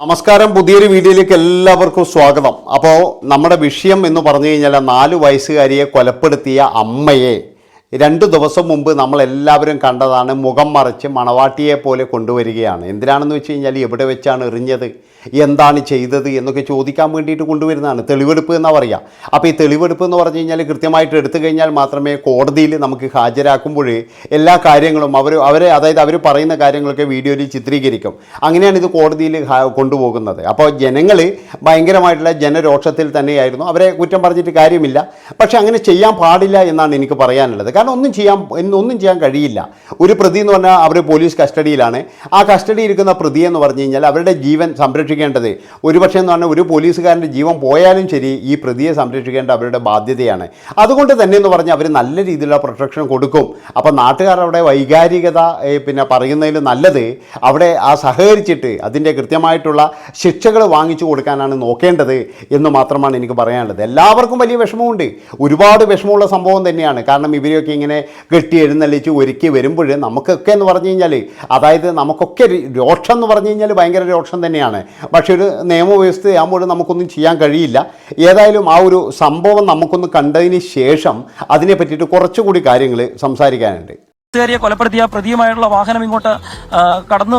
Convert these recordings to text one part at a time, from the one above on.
നമസ്കാരം. പുതിയൊരു വീഡിയോയിലേക്ക് എല്ലാവർക്കും സ്വാഗതം. അപ്പോൾ നമ്മുടെ വിഷയം എന്ന് പറഞ്ഞു കഴിഞ്ഞാൽ നാല് വയസ്സുകാരിയെ കൊലപ്പെടുത്തിയ അമ്മയെ രണ്ടു ദിവസം മുമ്പ് നമ്മളെല്ലാവരും കണ്ടതാണ് മുഖം മറച്ച് മണവാട്ടിയെ പോലെ കൊണ്ടുവരികയാണ്. എന്തിനാണെന്ന് വെച്ച് കഴിഞ്ഞാൽ എവിടെ വെച്ചാണ് എറിഞ്ഞത്? എന്താണ് ചെയ്തത്? എന്നൊക്കെ ചോദിക്കാൻ വേണ്ടിയിട്ട് കൊണ്ടുവരുന്നതാണ്. തെളിവെടുപ്പ് എന്നാ പറയുക അപ്പോൾ ഈ തെളിവെടുപ്പ് എന്ന് പറഞ്ഞു കഴിഞ്ഞാൽ കൃത്യമായിട്ട് എടുത്തു കഴിഞ്ഞാൽ മാത്രമേ കോടതിയിൽ നമുക്ക് ഹാജരാക്കുമ്പോൾ എല്ലാ കാര്യങ്ങളും അവർ അവരെ അതായത് അവർ പറയുന്ന കാര്യങ്ങളൊക്കെ വീഡിയോയിൽ ചിത്രീകരിക്കും. അങ്ങനെയാണ് ഇത് കോടതിയിൽ കൊണ്ടുപോകുന്നത്. അപ്പോൾ ജനങ്ങൾ ഭയങ്കരമായിട്ടുള്ള ജനരോക്ഷത്തിൽ തന്നെയായിരുന്നു. അവരെ കുറ്റം പറഞ്ഞിട്ട് കാര്യമില്ല. പക്ഷേ അങ്ങനെ ചെയ്യാൻ പാടില്ല എന്നാണ് എനിക്ക് പറയാനുള്ളത്. കാരണം ഒന്നും ചെയ്യാൻ ഒന്നും ചെയ്യാൻ കഴിയില്ല. ഒരു പ്രതി എന്ന് പറഞ്ഞാൽ അവർ പോലീസ് കസ്റ്റഡിയിലാണ്. ആ കസ്റ്റഡി ഇരിക്കുന്ന പ്രതി എന്ന് പറഞ്ഞു കഴിഞ്ഞാൽ അവരുടെ ജീവൻ സംരക്ഷിക്കേണ്ടത് ഒരുപക്ഷെ എന്ന് പറഞ്ഞാൽ ഒരു പോലീസുകാരന്റെ ജീവൻ പോയാലും ശരി ഈ പ്രതിയെ സംരക്ഷിക്കേണ്ട അവരുടെ ബാധ്യതയാണ്. അതുകൊണ്ട് തന്നെ എന്ന് പറഞ്ഞാൽ അവർ നല്ല രീതിയിലുള്ള പ്രൊട്ടക്ഷൻ കൊടുക്കും. അപ്പോൾ നാട്ടുകാർ അവിടെ വൈകാരികത പിന്നെ പറയുന്നതിൽ നല്ലത് അവിടെ ആ സഹകരിച്ചിട്ട് അതിന്റെ കൃത്യമായിട്ടുള്ള ശിക്ഷകൾ വാങ്ങിച്ചു കൊടുക്കാനാണ് നോക്കേണ്ടത് എന്ന് മാത്രമാണ് എനിക്ക് പറയാനുള്ളത്. എല്ലാവർക്കും വലിയ വിഷമമുണ്ട്. ഒരുപാട് വിഷമമുള്ള സംഭവം തന്നെയാണ്. കാരണം ഇവരെയൊക്കെ ഇങ്ങനെ കെട്ടി എഴുന്നള്ളിച്ച് ഒരുക്കി വരുമ്പോൾ നമുക്കൊക്കെ എന്ന് പറഞ്ഞു കഴിഞ്ഞാൽ അതായത് നമുക്കൊക്കെ രോക്ഷം എന്ന് പറഞ്ഞു കഴിഞ്ഞാൽ ഭയങ്കര രോക്ഷം തന്നെയാണ്. പക്ഷേ ഒരു നിയമവ്യവസ്ഥയാകുമ്പോൾ നമുക്കൊന്നും ചെയ്യാൻ കഴിയില്ല. ഏതായാലും ആ ഒരു സംഭവം നമുക്കൊന്ന് കണ്ടതിന് ശേഷം അതിനെ പറ്റിയിട്ട് കുറച്ചുകൂടി കാര്യങ്ങൾ സംസാരിക്കാനുണ്ട്. ിയെ കൊലപ്പെടുത്തിയ പ്രതിയുമായിട്ടുള്ള വാഹനം ഇങ്ങോട്ട് കടന്നു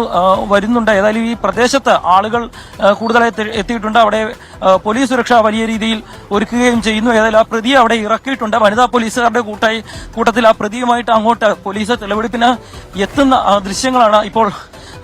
വരുന്നുണ്ട്. ഏതായാലും ഈ പ്രദേശത്ത് ആളുകൾ കൂടുതലായി എത്തിയിട്ടുണ്ട്. അവിടെ പോലീസ് സുരക്ഷ വലിയ രീതിയിൽ ഒരുക്കുകയും ചെയ്യുന്നു. ഏതായാലും ആ പ്രതിയെ അവിടെ ഇറക്കിയിട്ടുണ്ട്. വനിതാ പോലീസുകാരുടെ കൂട്ടായി കൂട്ടത്തിൽ ആ പ്രതിയുമായിട്ട് അങ്ങോട്ട് പോലീസ് തെളിവെടുപ്പിന് എത്തുന്ന ദൃശ്യങ്ങളാണ് ഇപ്പോൾ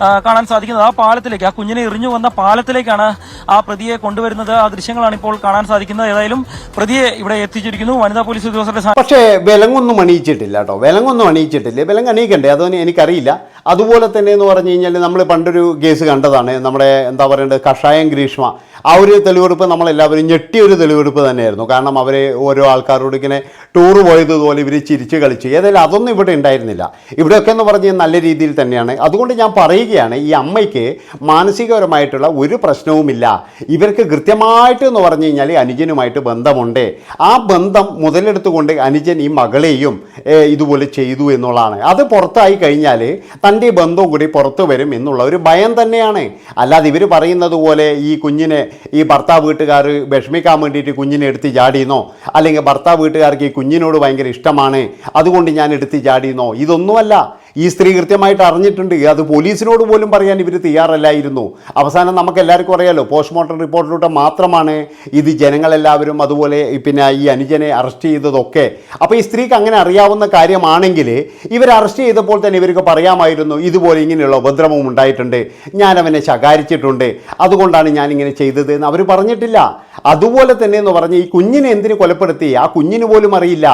കാണാൻ സാധിക്കുന്നത്. ആ പാലത്തിലേക്ക് ആ കുഞ്ഞിനെ എറിഞ്ഞു വന്ന പാലത്തിലേക്കാണ് ആ പ്രതിയെ കൊണ്ടുവരുന്നത്. ആ ദൃശ്യങ്ങളാണ് ഇപ്പോൾ കാണാൻ സാധിക്കുന്നത്. ഏതായാലും പ്രതിയെ ഇവിടെ എത്തിച്ചിരിക്കുന്നു. വനിതാ പോലീസ് ഉദ്യോഗസ്ഥരുടെ പക്ഷേ വിലങ്ങൊന്നും അണിയിച്ചിട്ടില്ല കേട്ടോ. വിലങ്ങൊന്നും അണിയിച്ചിട്ടില്ല. വിലങ്ങ് അണിയിക്കണ്ടേ? അതൊന്നും എനിക്കറിയില്ല. അതുപോലെ തന്നെ എന്ന് പറഞ്ഞു കഴിഞ്ഞാൽ നമ്മൾ പണ്ടൊരു കേസ് കണ്ടതാണ്. നമ്മുടെ എന്താ പറയേണ്ടത്? കഷായം ഗ്രീഷ്മ. ആ ഒരു തെളിവെടുപ്പ് നമ്മളെല്ലാവരും ഞെട്ടിയ ഒരു തെളിവെടുപ്പ് തന്നെയായിരുന്നു. കാരണം അവർ ഓരോ ആൾക്കാരോട് ഇങ്ങനെ ടൂർ പോയതുപോലെ ഇവർ ചിരിച്ച് കളിച്ച്. ഏതായാലും അതൊന്നും ഇവിടെ ഉണ്ടായിരുന്നില്ല. ഇവിടെയൊക്കെ എന്ന് പറഞ്ഞാൽ നല്ല രീതിയിൽ തന്നെയാണ്. അതുകൊണ്ട് ഞാൻ പറയുകയാണ് ഈ അമ്മയ്ക്ക് മാനസികപരമായിട്ടുള്ള ഒരു പ്രശ്നവുമില്ല. ഇവർക്ക് കൃത്യമായിട്ട് എന്ന് പറഞ്ഞു കഴിഞ്ഞാൽ അനുജനുമായിട്ട് ബന്ധമുണ്ട്. ആ ബന്ധം മുതലെടുത്തുകൊണ്ട് അനുജൻ ഈ മകളെയും ഇതുപോലെ ചെയ്തു എന്നുള്ളതാണ്. അത് പുറത്തായി കഴിഞ്ഞാൽ തന്റെ ബന്ധവും കൂടി പുറത്തു വരും എന്നുള്ള ഒരു ഭയം തന്നെയാണ്. അല്ലാതെ ഇവർ പറയുന്നത് പോലെ ഈ കുഞ്ഞിനെ ഈ ഭർത്താവ് വീട്ടുകാർ വിഷമിക്കാൻ വേണ്ടിയിട്ട് കുഞ്ഞിനെ എടുത്ത് ചാടിയെന്നോ അല്ലെങ്കിൽ ഭർത്താവ് വീട്ടുകാർക്ക് ഈ കുഞ്ഞിനോട് ഭയങ്കര ഇഷ്ടമാണ് അതുകൊണ്ട് ഞാൻ എടുത്ത് ചാടിയെന്നോ ഇതൊന്നുമല്ല. ഈ സ്ത്രീ കൃത്യമായിട്ട് അറിഞ്ഞിട്ടുണ്ട്. അത് പോലീസിനോട് പോലും പറയാൻ ഇവർ തയ്യാറല്ലായിരുന്നു. അവസാനം നമുക്ക് എല്ലാവർക്കും അറിയാലോ പോസ്റ്റ്മോർട്ടം റിപ്പോർട്ടിലൂടെ മാത്രമാണ് ഇത് ജനങ്ങളെല്ലാവരും അതുപോലെ പിന്നെ ഈ അനുജനെ അറസ്റ്റ് ചെയ്തതൊക്കെ. അപ്പോൾ ഈ സ്ത്രീക്ക് അങ്ങനെ അറിയാവുന്ന കാര്യമാണെങ്കിൽ ഇവർ അറസ്റ്റ് ചെയ്തപ്പോൾ തന്നെ ഇവർക്ക് പറയാമായിരുന്നു ഇതുപോലെ ഇങ്ങനെയുള്ള ഉപദ്രവം ഉണ്ടായിട്ടുണ്ട്. ഞാൻ അവനെ ശകാരിച്ചിട്ടുണ്ട്. അതുകൊണ്ടാണ് ഞാൻ ഇങ്ങനെ ചെയ്തത് എന്ന് അവർ പറഞ്ഞിട്ടില്ല. അതുപോലെ തന്നെ എന്ന് പറഞ്ഞ് ഈ കുഞ്ഞിനെ എന്തിന് കൊലപ്പെടുത്തി? ആ കുഞ്ഞിന് പോലും അറിയില്ല.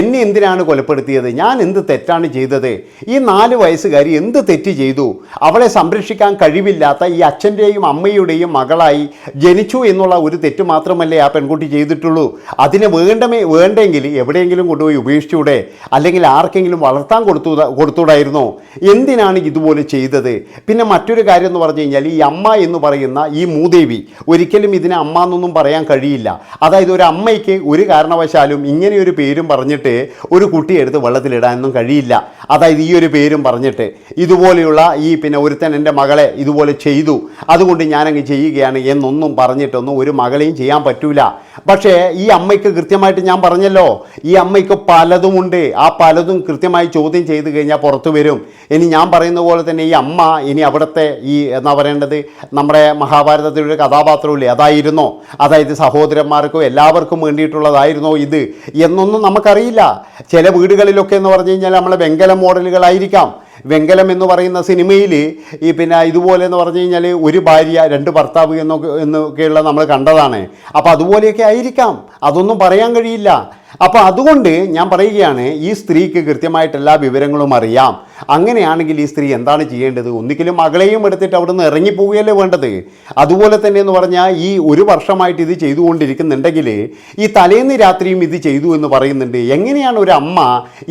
എന്നെ എന്തിനാണ് കൊലപ്പെടുത്തിയത്? ഞാൻ എന്ത് തെറ്റാണ് ചെയ്തത്? ഈ നാല് വയസ്സുകാരി എന്ത് തെറ്റ് ചെയ്തു? അവളെ സംരക്ഷിക്കാൻ കഴിവില്ലാത്ത ഈ അച്ഛന്റെയും അമ്മയുടെയും മകളായി ജനിച്ചു എന്നുള്ള ഒരു തെറ്റ് മാത്രമല്ലേ ആ പെൺകുട്ടി ചെയ്തിട്ടുള്ളൂ. അതിന് വേണ്ടമേ വേണ്ടെങ്കിൽ എവിടെയെങ്കിലും കൊണ്ടുപോയി ഉപേക്ഷിച്ചൂടെ? അല്ലെങ്കിൽ ആർക്കെങ്കിലും വളർത്താൻ കൊടുത്തു കൊടുത്തൂടായിരുന്നോ എന്തിനാണ് ഇതുപോലെ ചെയ്തത്? പിന്നെ മറ്റൊരു കാര്യം എന്ന് പറഞ്ഞു കഴിഞ്ഞാൽ ഈ അമ്മ എന്ന് പറയുന്ന ഈ മൂദേവി ഒരിക്കലും ഇതിനെ അമ്മ എന്നൊന്നും പറയാൻ കഴിയില്ല. അതായത് ഒരു അമ്മയ്ക്ക് ഒരു കാരണവശാലും ഇങ്ങനെ ഒരു പേരും പറഞ്ഞിട്ട് ഒരു കുട്ടിയെ എടുത്ത് വെള്ളത്തിലിടാനൊന്നും കഴിയില്ല. അതായത് ഈ ഒരു പേരും പറഞ്ഞിട്ട് ഇതുപോലെയുള്ള ഈ പിന്നെ ഒരുത്തൻ എന്റെ മകളെ ഇതുപോലെ ചെയ്തു. അതുകൊണ്ട് ഞാനങ്ങ് ചെയ്യുകയാണ് എന്നൊന്നും പറഞ്ഞിട്ടൊന്നും ഒരു മകളെയും ചെയ്യാൻ പറ്റൂല. പക്ഷേ ഈ അമ്മയ്ക്ക് കൃത്യമായിട്ട് ഞാൻ പറഞ്ഞല്ലോ. ഈ അമ്മയ്ക്ക് പലതുമുണ്ട്. ആ പലതും കൃത്യമായി ചോദ്യം ചെയ്ത് കഴിഞ്ഞാൽ പുറത്തു വരും. ഇനി ഞാൻ പറയുന്ന പോലെ തന്നെ ഈ അമ്മ ഇനി അവിടുത്തെ ഈ എന്നാ പറയേണ്ടത് നമ്മുടെ മഹാഭാരതത്തിലൊരു കഥാപാത്രമില്ലേ? അതായിരുന്നോ. അതായത് സഹോദരന്മാർക്കും എല്ലാവർക്കും വേണ്ടിയിട്ടുള്ളതായിരുന്നോ ഇത്. എന്നൊന്നും നമുക്കറിയില്ല. ചില വീടുകളിലൊക്കെ എന്ന് പറഞ്ഞു കഴിഞ്ഞാൽ നമ്മളെ വെങ്കല മോഡലുകളായിരിക്കാം. വെങ്കലം എന്ന് പറയുന്ന സിനിമയിൽ ഈ പിന്നെ ഇതുപോലെ എന്ന് പറഞ്ഞു കഴിഞ്ഞാൽ ഒരു ഭാര്യ രണ്ട് ഭർത്താവ് എന്നൊക്കെ എന്നൊക്കെയുള്ള നമ്മൾ കണ്ടതാണ്. അപ്പോൾ അതുപോലെയൊക്കെ ആയിരിക്കാം. അതൊന്നും പറയാൻ കഴിയില്ല. അപ്പോൾ അതുകൊണ്ട് ഞാൻ പറയുകയാണ് ഈ സ്ത്രീക്ക് കൃത്യമായിട്ട് എല്ലാ വിവരങ്ങളും അറിയാം. അങ്ങനെയാണെങ്കിൽ ഈ സ്ത്രീ എന്താണ് ചെയ്യേണ്ടത്? ഒന്നിക്കലും മകളെയും എടുത്തിട്ട് അവിടെ നിന്ന് ഇറങ്ങിപ്പോവുകയല്ലേ വേണ്ടത്? അതുപോലെ തന്നെ എന്ന് പറഞ്ഞാൽ ഈ ഒരു വർഷമായിട്ട് ഇത് ചെയ്തുകൊണ്ടിരിക്കുന്നുണ്ടെങ്കിൽ ഈ തലേന്ന് രാത്രിയും ഇത് ചെയ്തു എന്ന് പറയുന്നുണ്ട്. എങ്ങനെയാണ് ഒരു അമ്മ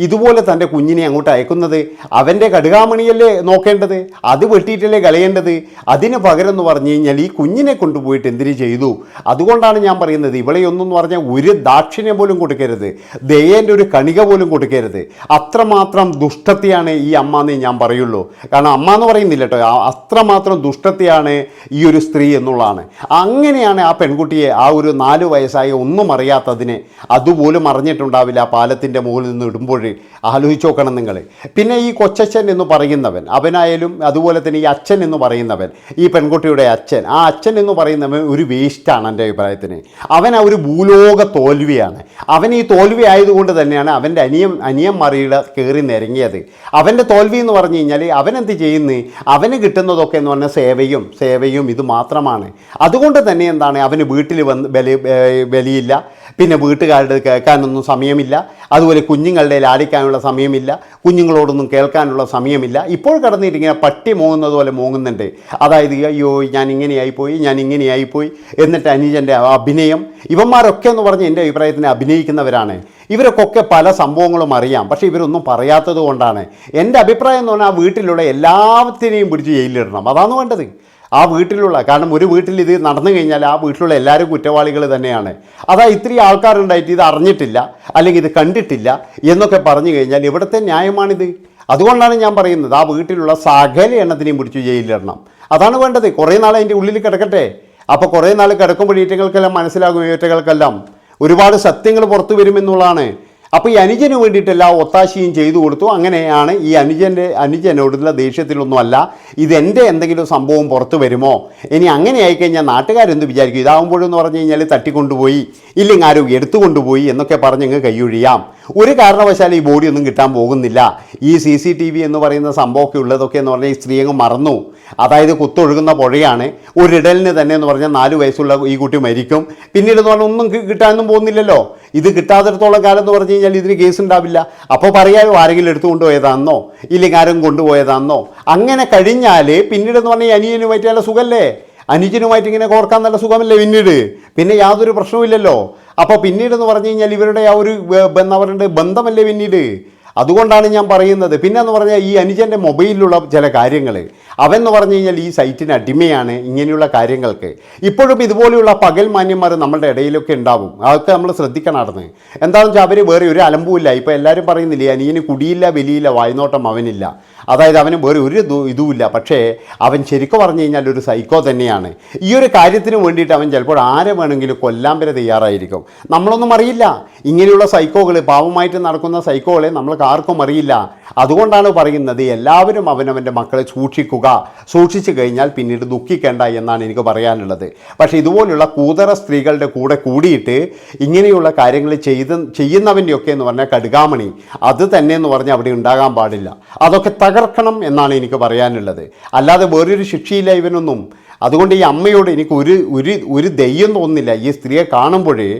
ഇതുപോലെ തന്റെ കുഞ്ഞിനെ അങ്ങോട്ട് അയക്കുന്നത്? അവന്റെ കടുകാമണിയല്ലേ നോക്കേണ്ടത്? അത് വെട്ടിയിട്ടല്ലേ കളയേണ്ടത്? അതിന് പകരം എന്ന് പറഞ്ഞു കഴിഞ്ഞാൽ ഈ കുഞ്ഞിനെ കൊണ്ടുപോയിട്ട് എന്തിനു ചെയ്തു? അതുകൊണ്ടാണ് ഞാൻ പറയുന്നത് ഇവളെയൊന്നും പറഞ്ഞാൽ ഒരു ദാക്ഷിണ്യം പോലും കൊടുക്കരുത്. കൊടുക്കരുത്. ദയേന്റെ ഒരു കണിക പോലും കൊടുക്കരുത്. അത്രമാത്രം ദുഷ്ടത്തെയാണ് ഈ അമ്മ എന്നേ ഞാൻ പറയുള്ളൂ. കാരണം അമ്മ എന്ന് പറയുന്നില്ല കേട്ടോ അത്രമാത്രം ദുഷ്ടത്തെയാണ് ഈ ഒരു സ്ത്രീ എന്നുള്ളതാണ്. അങ്ങനെയാണ് ആ പെൺകുട്ടിയെ ആ ഒരു നാല് വയസ്സായ ഒന്നും അറിയാത്തതിനെ അതുപോലും അറിഞ്ഞിട്ടുണ്ടാവില്ല ആ പാലത്തിന്റെ മുകളിൽ നിന്ന് ഇടുമ്പോൾ. ആലോചിച്ച് നോക്കണം നിങ്ങൾ പിന്നെ ഈ കൊച്ചച്ഛൻ എന്ന് പറയുന്നവൻ അവനായാലും അതുപോലെ തന്നെ ഈ അച്ഛൻ എന്ന് പറയുന്നവൻ ഈ പെൺകുട്ടിയുടെ അച്ഛൻ ആ അച്ഛൻ എന്ന് പറയുന്നവൻ ഒരു വേസ്റ്റാണ് എന്റെ അഭിപ്രായത്തിന്. അവൻ ആ ഒരു ഭൂലോക തോൽവിയാണ്. അവൻ ഈ തോൽവി ആയതുകൊണ്ട് തന്നെയാണ് അവന്റെ അനിയം മറിയുടെ കയറി നിരങ്ങിയത്. അവന്റെ തോൽവി എന്ന് പറഞ്ഞു കഴിഞ്ഞാൽ അവനെന്ത് ചെയ്യുന്നു? അവന് കിട്ടുന്നതൊക്കെ എന്ന് പറഞ്ഞാൽ സേവയും സേവയും ഇത് മാത്രമാണ്. അതുകൊണ്ട് തന്നെ എന്താണ്? അവന് വീട്ടിൽ വന്ന് ബലി ബലിയില്ല പിന്നെ വീട്ടുകാരുടെ കേൾക്കാനൊന്നും സമയമില്ല. അതുപോലെ കുഞ്ഞുങ്ങളുടെ ലാളിക്കാനുള്ള സമയമില്ല. കുഞ്ഞുങ്ങളോടൊന്നും കേൾക്കാനുള്ള സമയമില്ല. ഇപ്പോൾ കടന്നിട്ടിങ്ങനെ പട്ടി മോങ്ങുന്നത് പോലെ മോങ്ങുന്നുണ്ട്. അതായത് അയ്യോ ഞാൻ ഇങ്ങനെയായിപ്പോയി ഞാൻ ഇങ്ങനെയായിപ്പോയി എന്നിട്ട് അനുജന്റെ അഭിനയം. ഇവന്മാരൊക്കെ എന്ന് പറഞ്ഞ് എന്റെ അഭിപ്രായത്തിന് അഭിനയിക്കുന്നവരാണ്. ഇവരൊക്കെ പല സംഭവങ്ങളും അറിയാം. പക്ഷേ ഇവരൊന്നും പറയാത്തത് കൊണ്ടാണ്. എന്റെ അഭിപ്രായം എന്ന് പറഞ്ഞാൽ ആ വീട്ടിലുള്ള എല്ലാത്തിനെയും പിടിച്ച് ജയിലിലിടണം. അതാണ് വേണ്ടത്. ആ വീട്ടിലുള്ള കാരണം ഒരു വീട്ടിൽ ഇത് നടന്നു കഴിഞ്ഞാൽ ആ വീട്ടിലുള്ള എല്ലാവരും കുറ്റവാളികൾ തന്നെയാണ്. അതാ ഇത്രയും ആൾക്കാരുണ്ടായിട്ട് ഇത് അറിഞ്ഞിട്ടില്ല അല്ലെങ്കിൽ ഇത് കണ്ടിട്ടില്ല എന്നൊക്കെ പറഞ്ഞു കഴിഞ്ഞാൽ ഇവിടുത്തെ ന്യായമാണിത്. അതുകൊണ്ടാണ് ഞാൻ പറയുന്നത് ആ വീട്ടിലുള്ള സകല എണ്ണത്തിനെയും പിടിച്ചു ജയിലിലിടണം. അതാണ് വേണ്ടത്. കുറേ നാൾ അതിന്റെ ഉള്ളിൽ കിടക്കട്ടെ. അപ്പോൾ കുറേ നാൾ കിടക്കുമ്പോൾ ഈറ്റകൾക്കെല്ലാം മനസ്സിലാകും ഈറ്റകൾക്കെല്ലാം ഒരുപാട് സത്യങ്ങൾ പുറത്തു വരുമെന്നുള്ളതാണ്. അപ്പോൾ ഈ അനുജന് വേണ്ടിയിട്ട് എല്ലാ ഒത്താശയും ചെയ്തു കൊടുത്തു. അങ്ങനെയാണ് ഈ അനുജന്റെ അനുജനോടുള്ള ദേഷ്യത്തിലൊന്നുമല്ല. ഇതെന്റെ എന്തെങ്കിലും സംഭവം പുറത്തു വരുമോ? ഇനി അങ്ങനെ ആയിക്കഴിഞ്ഞാൽ നാട്ടുകാരെന്ത് വിചാരിക്കും? ഇതാകുമ്പോഴെന്ന് പറഞ്ഞു കഴിഞ്ഞാൽ തട്ടിക്കൊണ്ടുപോയി ഇല്ലെങ്കിൽ ആരും എടുത്തുകൊണ്ടുപോയി എന്നൊക്കെ പറഞ്ഞങ്ങ് കൈയൊഴിയാം. ഒരു കാരണവശാലും ഈ ബോഡി ഒന്നും കിട്ടാൻ പോകുന്നില്ല. ഈ സി സി ടി വി എന്ന് പറയുന്ന സംഭവമൊക്കെ ഉള്ളതൊക്കെ എന്ന് പറഞ്ഞാൽ ഈ സ്ത്രീ അങ്ങ് മറന്നു. അതായത് കുത്തൊഴുകുന്ന പുഴയാണ്. ഒരിടലിന് തന്നെ എന്ന് പറഞ്ഞാൽ നാല് വയസ്സുള്ള ഈ കുട്ടി മരിക്കും. പിന്നീട് എന്ന് പറഞ്ഞാൽ ഒന്നും കിട്ടാനൊന്നും പോകുന്നില്ലല്ലോ. ഇത് കിട്ടാത്തിടത്തോളം കാലം എന്ന് പറഞ്ഞു കഴിഞ്ഞാൽ ഇതിന് കേസ് ഉണ്ടാവില്ല. അപ്പോൾ പറയാമോ ആരെങ്കിലും എടുത്തുകൊണ്ടുപോയതാണെന്നോ ഇല്ലെങ്കിൽ ആരും കൊണ്ടുപോയതാണെന്നോ അങ്ങനെ കഴിഞ്ഞാൽ പിന്നീട് എന്ന് പറഞ്ഞാൽ അനിയനുമായിട്ട് നല്ല സുഖമല്ലേ അനുജനുമായിട്ട് ഇങ്ങനെ കോർക്കാൻ നല്ല സുഖമല്ലേ പിന്നീട്? പിന്നെ യാതൊരു പ്രശ്നവുമില്ലല്ലോ അപ്പോൾ പിന്നീട് എന്ന് പറഞ്ഞു കഴിഞ്ഞാൽ ഇവരുടെ ആ ഒരു അവരുടെ ബന്ധമല്ലേ പിന്നീട്? അതുകൊണ്ടാണ് ഞാൻ പറയുന്നത്. പിന്നെ എന്ന് പറഞ്ഞാൽ ഈ അനുജന്റെ മൊബൈലിലുള്ള ചില കാര്യങ്ങൾ അവെന്ന് പറഞ്ഞു കഴിഞ്ഞാൽ ഈ സൈറ്റിന് അടിമയാണ് ഇങ്ങനെയുള്ള കാര്യങ്ങൾക്ക്. ഇപ്പോഴും ഇതുപോലെയുള്ള പകൽ മാന്യന്മാർ നമ്മളുടെ ഇടയിലൊക്കെ ഉണ്ടാവും. അതൊക്കെ നമ്മൾ ശ്രദ്ധിക്കണമായിരുന്നു എന്താണെന്ന് വെച്ചാൽ അവർ വേറെ ഒരു അലമ്പുമില്ല ഇപ്പോൾ എല്ലാവരും പറയുന്നില്ലേ അനിയന് കുടിയില്ല വലിയില്ല വായ്നോട്ടം അവനില്ല. അതായത് അവന് വേറെ ഒരു ഇതു ഇതുമില്ല. പക്ഷേ അവൻ ശരിക്കും പറഞ്ഞു കഴിഞ്ഞാൽ ഒരു സൈക്കോ തന്നെയാണ്. ഈ ഒരു കാര്യത്തിന് വേണ്ടിയിട്ട് അവൻ ചിലപ്പോൾ ആരെ വേണമെങ്കിലും കൊല്ലാൻ വരെ തയ്യാറായിരിക്കും. നമ്മളൊന്നും അറിയില്ല. ഇങ്ങനെയുള്ള സൈക്കോകൾ പാവമായിട്ട് നടക്കുന്ന സൈക്കോകളെ നമ്മൾക്ക് ആർക്കും അറിയില്ല. അതുകൊണ്ടാണ് പറയുന്നത് എല്ലാവരും അവനവന്റെ മക്കളെ സൂക്ഷിക്കുക. സൂക്ഷിച്ചു കഴിഞ്ഞാൽ പിന്നീട് ദുഃഖിക്കേണ്ട എന്നാണ് എനിക്ക് പറയാനുള്ളത്. പക്ഷേ ഇതുപോലുള്ള കൂതറ സ്ത്രീകളുടെ കൂടെ കൂടിയിട്ട് ഇങ്ങനെയുള്ള കാര്യങ്ങൾ ചെയ്ത് ചെയ്യുന്നവന്റെയൊക്കെ എന്ന് പറഞ്ഞാൽ കടുകാമണി. അത് തന്നെ എന്ന് പറഞ്ഞാൽ അവിടെ ഉണ്ടാകാൻ പാടില്ല. അതൊക്കെ തകർക്കണം എന്നാണ് എനിക്ക് പറയാനുള്ളത്. അല്ലാതെ വേറൊരു ശിക്ഷയില്ല ഇവനൊന്നും. അതുകൊണ്ട് ഈ അമ്മയോട് എനിക്ക് ഒരു ഒരു ഒരു ദയ്യം തോന്നുന്നില്ല. ഈ സ്ത്രീയെ കാണുമ്പോഴേ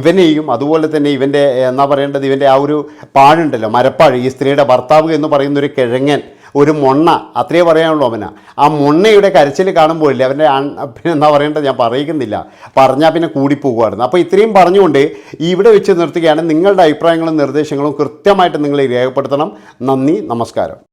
ഇവനെയും അതുപോലെ തന്നെ ഇവന്റെ എന്നാ പറയേണ്ടത് ഇവന്റെ ആ ഒരു പാഴുണ്ടല്ലോ മരപ്പാഴ് ഈ സ്ത്രീയുടെ ഭർത്താവ് എന്ന് പറയുന്ന ഒരു കിഴങ്ങൻ ഒരു മൊണ്ണ അത്രേ പറയാനുള്ളൂ അവന്. ആ മൊണ്ണയുടെ കരച്ചിൽ കാണുമ്പോഴില്ലേ അവന്റെ പിന്നെ എന്താ പറയേണ്ടത് ഞാൻ പറയുന്നില്ല പറഞ്ഞാൽ പിന്നെ കൂടിപ്പോകുമായിരുന്നു. അപ്പോൾ ഇത്രയും പറഞ്ഞുകൊണ്ട് ഇവിടെ വെച്ച് നിർത്തുകയാണ്. നിങ്ങളുടെ അഭിപ്രായങ്ങളും നിർദ്ദേശങ്ങളും കൃത്യമായിട്ട് നിങ്ങളെ രേഖപ്പെടുത്തണം. നന്ദി നമസ്കാരം.